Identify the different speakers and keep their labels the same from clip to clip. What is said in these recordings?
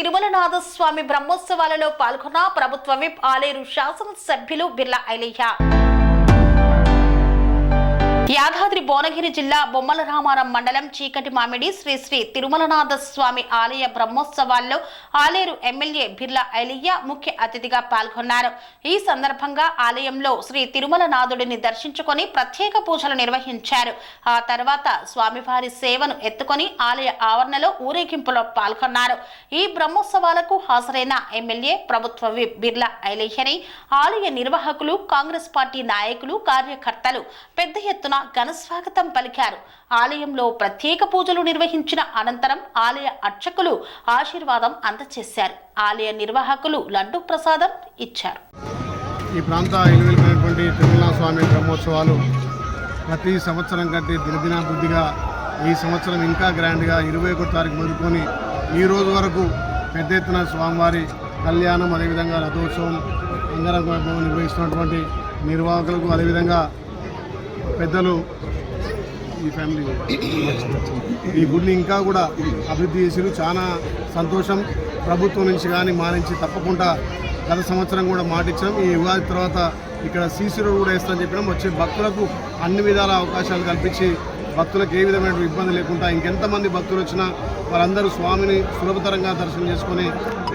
Speaker 1: తిరుమలనాథస్వామి బ్రహ్మోత్సవాలలో పాల్గొన్న ప్రభుత్వ విప్ ఆలేరు శాసనసభ్యులు బిర్లా ఐలయ్య. యాదాద్రి భువనగిరి జిల్లా బొమ్మల రామారం మండలం చీకటి మామిడి శ్రీ శ్రీ తిరుమలనాథ స్వామి ఆలయ బ్రహ్మోత్సవాల్లో ఆలేరు ఎమ్మెల్యే బిర్లా ఐలయ్య ముఖ్య అతిథిగా పాల్గొన్నారు. ఈ సందర్భంగా ఆలయంలో శ్రీ తిరుమలనాథుడిని దర్శించుకొని ప్రత్యేక పూజలు నిర్వహించారు. ఆ తర్వాత స్వామివారి సేవను ఎత్తుకొని ఆలయ ఆవరణలో ఊరేగింపులో పాల్గొన్నారు. ఈ బ్రహ్మోత్సవాలకు హాజరైన ఎమ్మెల్యే ప్రభుత్వ విప్ బిర్లా ఐలయ్యని ఆలయ నిర్వాహకులు కాంగ్రెస్ పార్టీ నాయకులు కార్యకర్తలు పెద్ద ఎత్తున ఘనస్వాగతం పలికారు. ఆలయంలో ప్రత్యేక పూజలు నిర్వహించిన అనంతరం ఆలయ అర్చకులు ఆశీర్వాదం అందజేశారు ఆలయ నిర్వాహకులు లడ్డు ప్రసాదం ఇచ్చారు.
Speaker 2: ఈ ప్రాంత ఇలువెలుమైనటువంటి తిరుమల స్వామి బ్రహ్మోత్సవాలు ప్రతి సంవత్సరం కంటే దినదినాభివృద్ధిగా ఈ సంవత్సరం ఇంకా గ్రాండ్గా ఇరవై ఒకటి తారీఖు మొదలుకొని ఈ రోజు వరకు పెద్ద ఎత్తున స్వామివారి కళ్యాణం అదేవిధంగా రథోత్సవం అంగరంగ నిర్వహిస్తున్నటువంటి నిర్వాహకులకు అదేవిధంగా పెద్దలు ఈ ఫ్యామిలీ ఈ గుడిని ఇంకా కూడా అభివృద్ధి చేసిరు చాలా సంతోషం. ప్రభుత్వం నుంచి కానీ మా నుంచి తప్పకుండా గత సంవత్సరం కూడా మాటిచ్చాం ఈ ఉగాది తర్వాత ఇక్కడ సీసీ రోడ్ కూడా వేస్తామని చెప్పినాం. వచ్చే భక్తులకు అన్ని విధాల అవకాశాలు కల్పించి భక్తులకు ఏ విధమైన ఇబ్బంది లేకుండా ఇంకెంతమంది భక్తులు వచ్చినా వాళ్ళందరూ స్వామిని సులభతరంగా దర్శనం చేసుకొని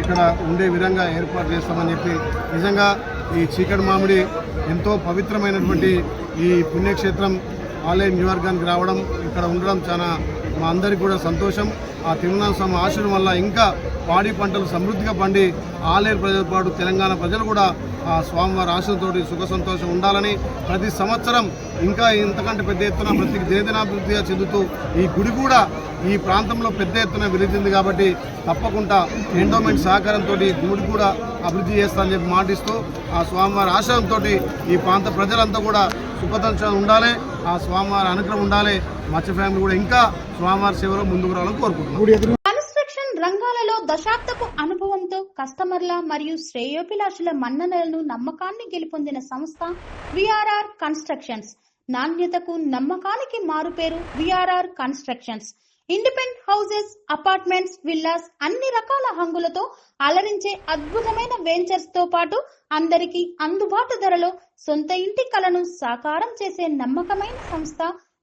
Speaker 2: ఇక్కడ ఉండే విధంగా ఏర్పాటు చేస్తామని చెప్పి నిజంగా ఈ చీకటి మామిడి ఎంతో పవిత్రమైనటువంటి ఈ పుణ్యక్షేత్రం ఆలయ నియోజకవర్గానికి రావడం ఇక్కడ ఉండడం చాలా మా అందరికీ కూడా సంతోషం. ఆ తిరుమల స్వామి ఆశీర్వాదం వల్ల ఇంకా పాడి పంటలు సమృద్ధిగా పండి ఆలయ ప్రజల పాటు తెలంగాణ ప్రజలు కూడా ఆ స్వామివారి ఆశలతోటి సుఖ సంతోషం ఉండాలని ప్రతి సంవత్సరం ఇంకా ఇంతకంటే పెద్ద ఎత్తున ప్రతి దినదినాభివృద్ధిగా చెందుతూ ఈ గుడి కూడా ఈ ప్రాంతంలో పెద్ద ఎత్తున విరిచింది కాబట్టి తప్పకుండా ఎండోమెంట్ సహకారంతో ఈ గుడి కూడా అభివృద్ధి చేస్తానని చెప్పి మాటిస్తూ ఆ స్వామివారి ఆశయంతో ఈ ప్రాంత ప్రజలంతా కూడా సుఖతంగా ఉండాలి ఆ స్వామివారి అనుగ్రహం ఉండాలి మత్స్య ఫ్యామిలీ కూడా ఇంకా స్వామివారి సేవలో ముందుకు రావాలని కోరుకుంటున్నాం.
Speaker 3: కన్స్ట్రక్షన్ రంగాలలో దశాబ్దపు అనుభవంతో కస్టమర్ల మరియు శ్రేయోభిలాషుల మన్ననలను నమ్మకాన్ని గెలుపొందిన సంస్థ విఆర్ఆర్ కన్స్ట్రక్షన్స్. నాణ్యతకు నమ్మకానికి మారుపేరు VRR constructions. Independent houses apartments villas అన్ని రకాల హంగులతో అలరించే అద్భుతమైన వెంచర్స్తో పాటు అందరికీ అందుబాటు ధరలో సొంత ఇంటి కలను సాకారం చేసే నమ్మకమైన సంస్థ